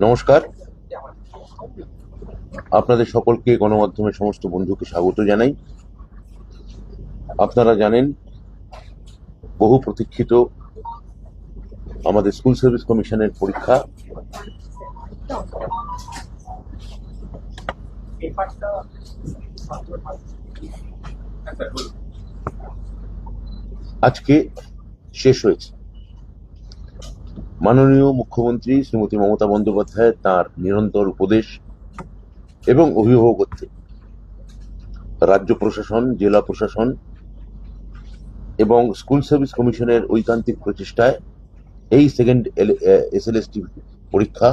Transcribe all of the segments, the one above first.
নমস্কার। আপনাদের সকলকে গণমাধ্যমের সমস্ত বন্ধুকে স্বাগত জানাই। আপনারা জানেন, বহু প্রতীক্ষিত আমাদের স্কুল সার্ভিস কমিশনের পরীক্ষা। আজকে শেষ হয়েছে। মাননীয় মুখ্যমন্ত্রী শ্রীমতী মমতা বন্দ্যোপাধ্যায় তার নিরন্তর উপদেশ এবং অভিভাবকত্বে রাজ্য প্রশাসন, জেলা প্রশাসন এবং স্কুল সার্ভিস কমিশনের ঐকান্তিক প্রচেষ্টায় এই সেকেন্ড এসএলএসটি পরীক্ষা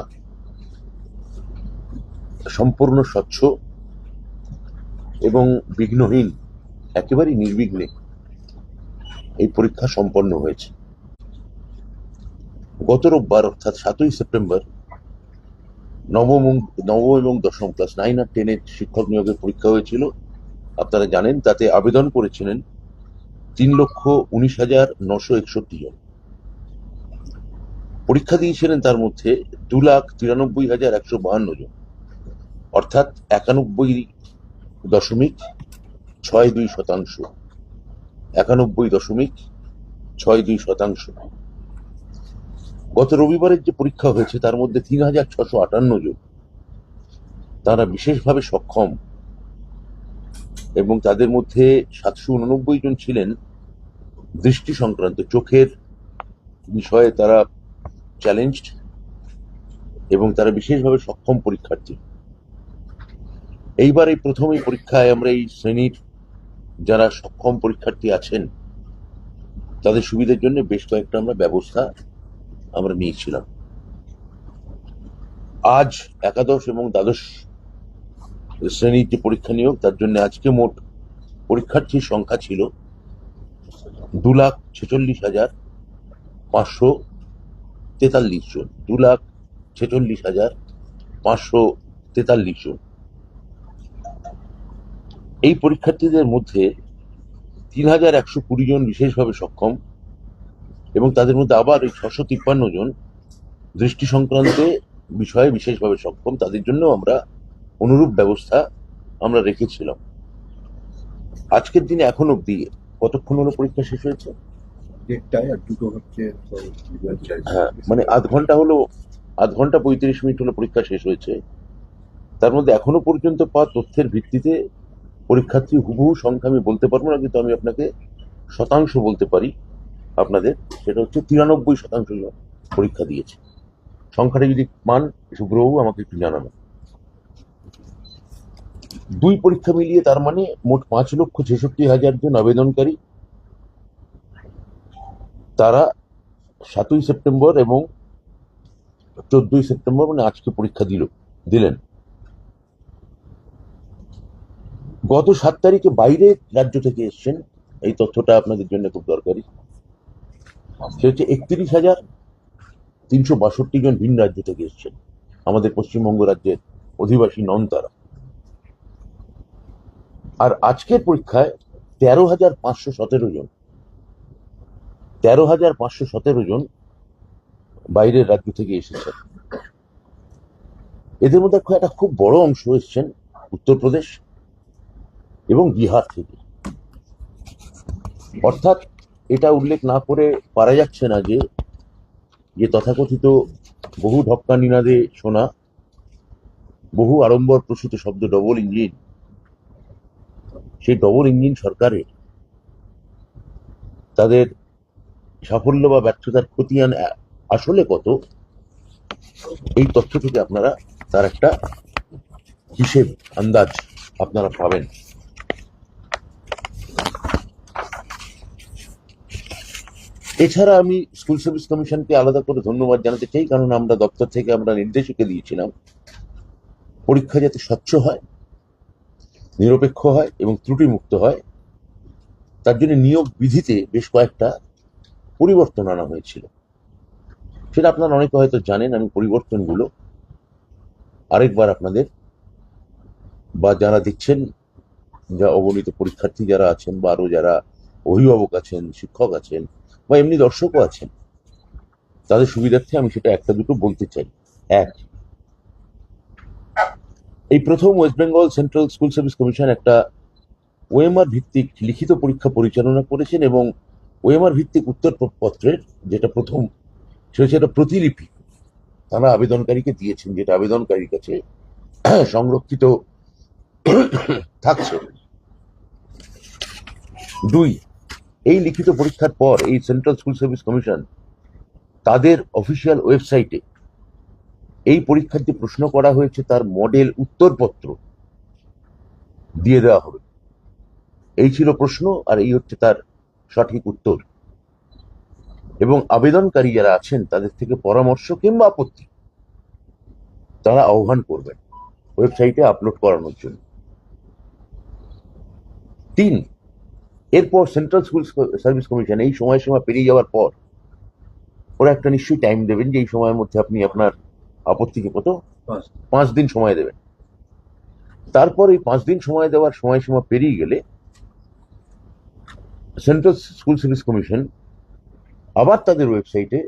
সম্পূর্ণ স্বচ্ছ এবং বিঘ্নহীন, একেবারেই নির্বিঘ্নে এই পরীক্ষা সম্পন্ন হয়েছে। গত রোববার অর্থাৎ সাতই সেপ্টেম্বর, নবম নবম এবং দশম ক্লাস নাইন আর টেনের শিক্ষক নিয়োগের পরীক্ষা হয়েছিল। আপনারা জানেন, তাতে আবেদন করেছিলেন তিন লক্ষ উনিশ হাজার নশো একষট্টি জন। পরীক্ষা দিয়েছিলেন তার মধ্যে দু লাখ তিরানব্বই হাজার একশো বাহান্ন জন। অর্থাৎ একানব্বই দশমিক ছয় দুই শতাংশ। একানব্বই দশমিক ছয় দুই শতাংশ। গত রবিবারের যে পরীক্ষা হয়েছে, তার মধ্যে তিন হাজার ছশো আটান্ন জন। তারা বিশেষভাবে সক্ষম এবং তাদের মধ্যে সাতশো উননব্বই জন ছিলেন দৃষ্টি সংক্রান্ত চোখের বিষয়ে তারা চ্যালেঞ্জড এবং তারা বিশেষভাবে সক্ষম পরীক্ষার্থী। এইবার এই প্রথম এই পরীক্ষায় আমরা এই শ্রেণির যারা সক্ষম পরীক্ষার্থী আছেন, তাদের সুবিধার জন্য বেশ কয়েকটা আমরা ব্যবস্থা আমরা নিয়েছিলাম আজ একাদশ এবং দ্বাদশ শ্রেণির যে পরীক্ষা নিয়োগ, তার জন্য আজকে মোট পরীক্ষার্থীর সংখ্যা ছিল দু লাখ ছেচল্লিশ হাজার পাঁচশো তেতাল্লিশ জন। দু লাখ ছেচল্লিশ হাজার পাঁচশো তেতাল্লিশ জন। এই পরীক্ষার্থীদের মধ্যে তিন হাজার একশো কুড়ি জন বিশেষভাবে সক্ষম। এবং তাদের মধ্যে আবার এই ছশো তিপ্পান্ন জন দৃষ্টি সংক্রান্ত বিষয়ে বিশেষভাবে সক্ষম তাদের জন্য আমরা অনুরূপ ব্যবস্থা আমরা রেখেছিলাম। আজকের দিনে এখন অবধি কতক্ষণ হলো পরীক্ষা শেষ হয়েছে? দেড়টায় আর দুটো হচ্ছে। হ্যাঁ মানে আধ ঘণ্টা হলো আধ ঘণ্টা পঁয়ত্রিশ মিনিট হলো পরীক্ষা শেষ হয়েছে। তার মধ্যে এখনও পর্যন্ত পাওয়া তথ্যের ভিত্তিতে পরীক্ষার্থী হুবহু সংখ্যা আমি বলতে পারব না কিন্তু আমি আপনাকে শতাংশ বলতে পারি। আপনাদের, সেটা হচ্ছে তিরানব্বই শতাংশ পরীক্ষা দিয়েছে। সংখ্যাটা যদি পান শুভ্রবাবু আমাকে একটু জানানো। দুই পরীক্ষা মিলিয়ে তার মানে মোট পাঁচ লক্ষ ছেষট্টি হাজার জন আবেদনকারী। তারা সাতই সেপ্টেম্বর এবং চোদ্দই সেপ্টেম্বর মানে আজকে পরীক্ষা দিল, দিলেন। গত সাত তারিখে বাইরে রাজ্য থেকে এসছেন। এই তথ্যটা আপনাদের জন্য খুব দরকারি। সে হচ্ছে একত্রিশ হাজার তিনশো বাষট্টি জন ভিন রাজ্য থেকে এসছেন। আমাদের পশ্চিমবঙ্গ রাজ্যের অধিবাসী নন তারা আর আজকের পরীক্ষায় তেরো হাজার পাঁচশো সতেরো জন, তেরো হাজার পাঁচশো সতেরো জন বাইরের রাজ্য থেকে এসেছেন। এদের মধ্যে একটা খুব বড় অংশ এসছেন উত্তরপ্রদেশ এবং বিহার থেকে। অর্থাৎ এটা উল্লেখ না করে পারা যাচ্ছে না যে যে তথাকথিত বহু ঢক্কা নিনাদে শোনা, বহু আড়ম্বর প্রসূত শব্দ ডবল ইঞ্জিন, সেই ডবল ইঞ্জিন সরকারের তাদের সাফল্য বা ব্যর্থতার খতিয়ান আসলে কত? এই তথ্য থেকে আপনারা তার একটা হিসেব, আন্দাজ আপনারা পাবেন। এছাড়া আমি স্কুল সার্ভিস কমিশনকে আলাদা করে ধন্যবাদ জানাতে চাই, কারণ আমরা দপ্তর থেকে আমরা নির্দেশিকা দিয়েছিলাম। পরীক্ষা যাতে স্বচ্ছ হয়, নিরপেক্ষ হয় এবং ত্রুটিমুক্ত হয়, তার জন্য নিয়োগ বিধিতে বেশ কয়েকটা পরিবর্তন আনা হয়েছিল। সেটা আপনারা অনেকে হয়তো জানেন, আমি পরিবর্তনগুলো আরেকবার আপনাদের বা যারা দেখছেন, যা অগণিত পরীক্ষার্থী যারা আছেন বা আরও যারা অভিভাবক আছেন, শিক্ষক আছেন বা এমনি দর্শকও আছেন। তাদের সুবিধার্থে আমি সেটা একটা দুটো বলতে চাই। এক, এই প্রথম West Bengal central school service commission একটা ওএমআর ভিত্তিক লিখিত পরীক্ষা পরিচালনা করেছেন এবং ওএমআর ভিত্তিক উত্তরপত্রের যেটা প্রথম, সেটা একটা প্রতিলিপি। তারা আবেদনকারীকে দিয়েছেন, যেটা আবেদনকারীর কাছে সংরক্ষিত থাকছে। দুই এই লিখিত পরীক্ষার পর এই সেন্ট্রাল স্কুল সার্ভিস কমিশন তাদের অফিসিয়াল ওয়েবসাইটে এই পরীক্ষার যে প্রশ্ন করা হয়েছে, তার মডেল উত্তরপত্র দিয়ে দেওয়া হবে। এই ছিল প্রশ্ন আর এই হচ্ছে তার সঠিক উত্তর। এবং আবেদনকারী যারা আছেন, তাদের থেকে পরামর্শ কিংবা আপত্তি, তারা আহ্বান করবেন। ওয়েবসাইটে আপলোড করানোর জন্য। তিন এরপর সেন্ট্রাল স্কুল সার্ভিস কমিশন এই সময়সীমা পেরিয়ে যাওয়ার পর ওরা একটা নিশ্চয়ই টাইম দেবেন যে এই সময়ের মধ্যে আপনি আপনার আপত্তিকে কত পাঁচ। পাঁচ দিন সময় দেবেন তারপর এই পাঁচ দিন সময় দেওয়ার সময়সীমা পেরিয়ে গেলে সেন্ট্রাল স্কুল সার্ভিস কমিশন আবার তাদের ওয়েবসাইটে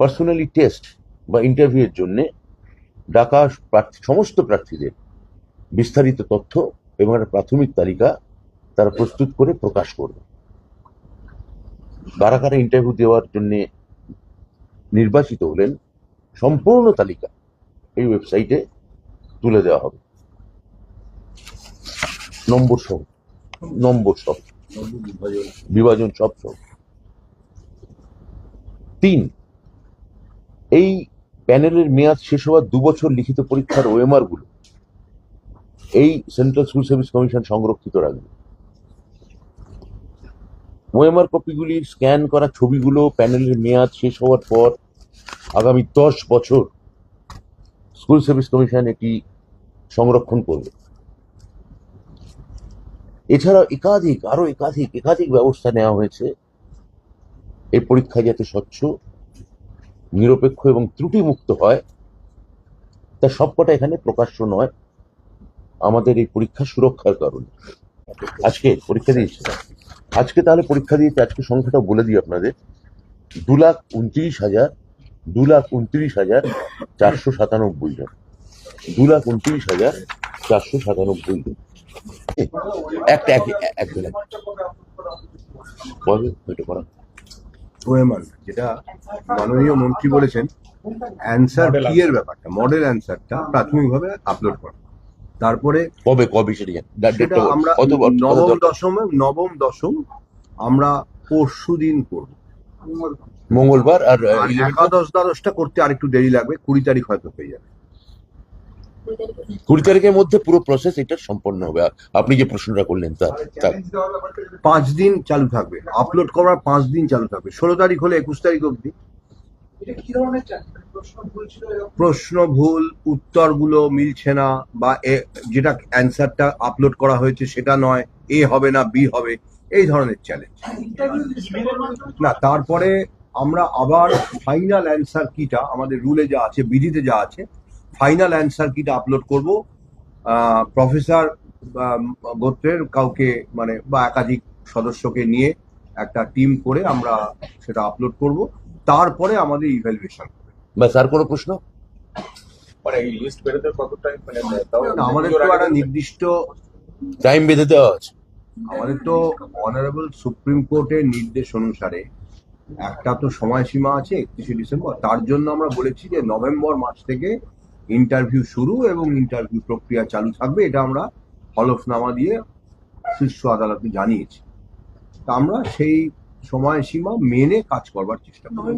পার্সোনালি টেস্ট বা ইন্টারভিউয়ের জন্য ডাকা প্রার্থী সমস্ত প্রার্থীদের বিস্তারিত তথ্য এবং একটা প্রাথমিক তালিকা তারা প্রস্তুত করে প্রকাশ করবে। কারা কারা ইন্টারভিউ দেওয়ার জন্য নির্বাচিত হলেন সম্পূর্ণ তালিকা এই ওয়েবসাইটে তুলে দেওয়া হবে। নম্বর সহ নম্বর সহ, বিভাজন সব সহ। তিন, এই প্যানেলের মেয়াদ শেষ হওয়ার দু বছর লিখিত পরীক্ষার ওএমআরগুলো এই সেন্ট্রাল স্কুল সার্ভিস কমিশন সংরক্ষিত রাখবে। ওএমআর কপিগুলি স্ক্যান করা ছবিগুলো প্যানেলের মেয়াদ শেষ হওয়ার পর আগামী দশ বছর স্কুল সার্ভিস কমিশন এটি সংরক্ষণ করবে। এছাড়া একাধিক আরও একাধিক একাধিক ব্যবস্থা নেওয়া হয়েছে। এই পরীক্ষা যাতে স্বচ্ছ, নিরপেক্ষ এবং ত্রুটিমুক্ত হয়, তা সবকটা এখানে প্রকাশ্য নয়। আমাদের এই পরীক্ষা সুরক্ষার কারণে। আজকে পরীক্ষা দিয়েছে আজকে তাহলে পরীক্ষা দিয়েছে আজকে সংখ্যাটা বলে দিই আপনাদের। দু লাখ উনত্রিশ হাজার দু লাখ উনত্রিশ হাজার চারশো সাতানব্বই জন। দু লাখ উনত্রিশ হাজার চারশো সাতানব্বই জন। একটা এক এক বলো করা ওএমআর যেটা মাননীয় মন্ত্রী বলেছেন অ্যান্সার কি এর ব্যাপারটা? মডেল অ্যান্সারটা প্রাথমিকভাবে আপলোড করা। তারপরে কবে কবে সেটা। আমরা নবম? দশমে নবম দশম আমরা পরশু দিন করব। মঙ্গলবার আর আহ, আর 11 একাদশ দ্বাদশটা করতে আর একটু দেরি লাগবে কুড়ি তারিখ হয়তো হয়ে যাবে। কুড়ি তারিখের মধ্যে পুরো প্রসেস এটা সম্পন্ন হবে। আর আপনি যে প্রশ্নটা করলেন তা তা পাঁচ দিন চালু থাকবে। আপলোড করার পাঁচ দিন চালু থাকবে। ষোলো তারিখ হলে একুশ তারিখ অবধি। প্রশ্ন ভুল? উত্তরগুলো মিলছে না বা এ- যেটা অ্যান্সারটা আপলোড করা হয়েছে সেটা নয় এ হবে না বি হবে এই ধরনের চ্যালেঞ্জ? না তারপরে আমরা আবার ফাইনাল অ্যান্সার কিটা আমাদের রুলে যা আছে বিধিতে যা আছে ফাইনাল অ্যান্সার কিটা আপলোড করব। প্রফেসর গোত্রের কাউকে মানে বা একাধিক সদস্যকে নিয়ে একটা টিম করে আমরা সেটা আপলোড করব। তারপরে আমাদের ইভ্যালুয়েশন ব্যাস আর কোনো প্রশ্ন? মানে এই লিস্ট বেরোতে কত টাইম মানে আমাদের তো একটা নির্দিষ্ট টাইম বেঁধে দেওয়া আছে। আমাদের তো অনারেবল সুপ্রিম কোর্টের নির্দেশ অনুসারে একটা তো সময়সীমা আছে একত্রিশে ডিসেম্বর। তার জন্য আমরা বলেছি যে নভেম্বর মাস থেকে ইন্টারভিউ শুরু এবং ইন্টারভিউ প্রক্রিয়া চালু থাকবে এটা আমরা হলফনামা দিয়ে শীর্ষ আদালতে জানিয়েছি। তা আমরা সেই সময়সীমা মেনে কাজ করবার চেষ্টা করব।